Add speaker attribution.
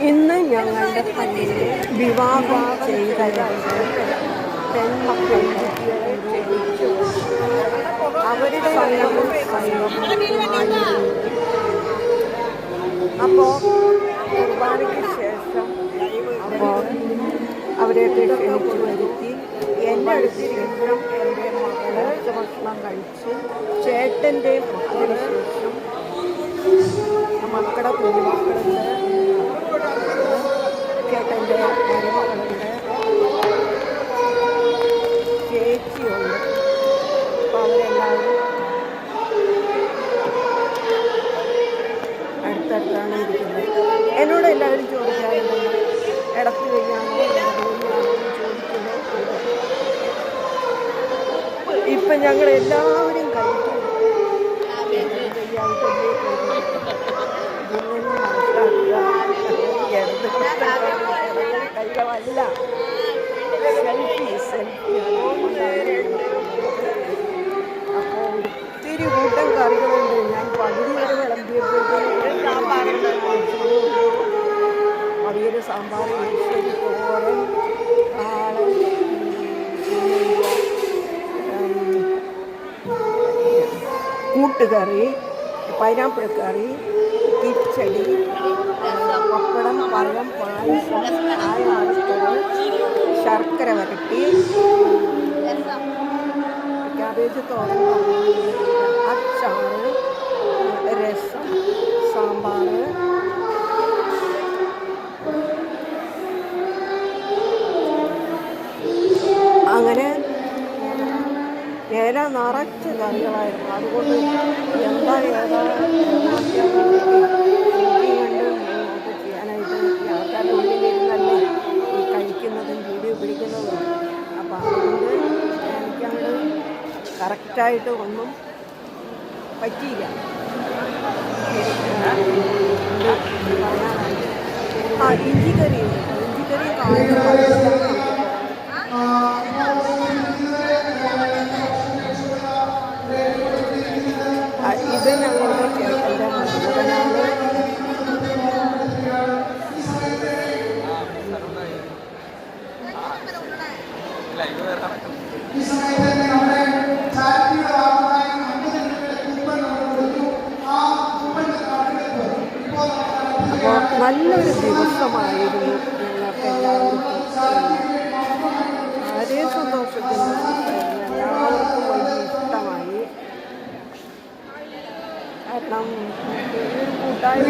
Speaker 1: ഇന്ന് ഞങ്ങളുടെ പള്ളിയിൽ വിവാഹം ചെയ്തവരുടെ അവരുടെ അപ്പോ അപ്പോൾ കുർബാനയ്ക്ക് ശേഷം അപ്പോൾ അവരെയൊക്കെ ക്ഷണിച്ചു വരുത്തി. എന്റെ അടുത്തിരിക്കുന്ന എന്റെ മകൾ ഭക്ഷണം കഴിച്ച് ചേട്ടന്റെ മക്കളുടെ ശേഷം മക്കളുടെ ചേട്ടന്റെ എന്നോട് എല്ലാവരും ചോദിക്കാറുണ്ട്. ഇടത്ത് ചോദിക്കുന്നു ഇപ്പം ഞങ്ങൾ എല്ലാവരും കഴിക്കും. കൈകളല്ല സെൽഫി സെൽഫി അപ്പോൾ ഒത്തിരി കൂട്ടം കറികളുണ്ട്. ഞാൻ പകുതി വരെ വിളമ്പിയപ്പോഴത്തേക്കും സാമ്പാർ എരിശ്ശേരി തോരൻ കാൾ കൂട്ടുകറി പൈനാപ്പിൾ കറി കിച്ചടി പപ്പടം പഴം പായസം ചായ ശർക്കര വരട്ടി ക്യാബേജ് തോരൻ അച്ചാറ് ഏല നിറച്ച് കറികളായിരുന്നു. അതുകൊണ്ട് എന്താ ഏതാ ചെയ്യാനായിട്ട് ആൾക്കാരുടെ ഈ കഴിക്കുന്നതും വീഡിയോ പിടിക്കുന്നതും അപ്പം അതുകൊണ്ട് എനിക്കങ്ങോട്ട് കറക്റ്റായിട്ട് ഒന്നും പറ്റിയില്ല. ആ ഇഞ്ചിക്കറി ഇഞ്ചിക്കറി കാര്യം അപ്പോൾ നല്ലൊരു ദിവസമായിരുന്നു ഞങ്ങൾക്ക് എല്ലാവർക്കും. വളരെ സന്തോഷത്തിന് എല്ലാവർക്കും വലിയ ഇഷ്ടമായി. കാരണം ഒരു കൂട്ടായ്മ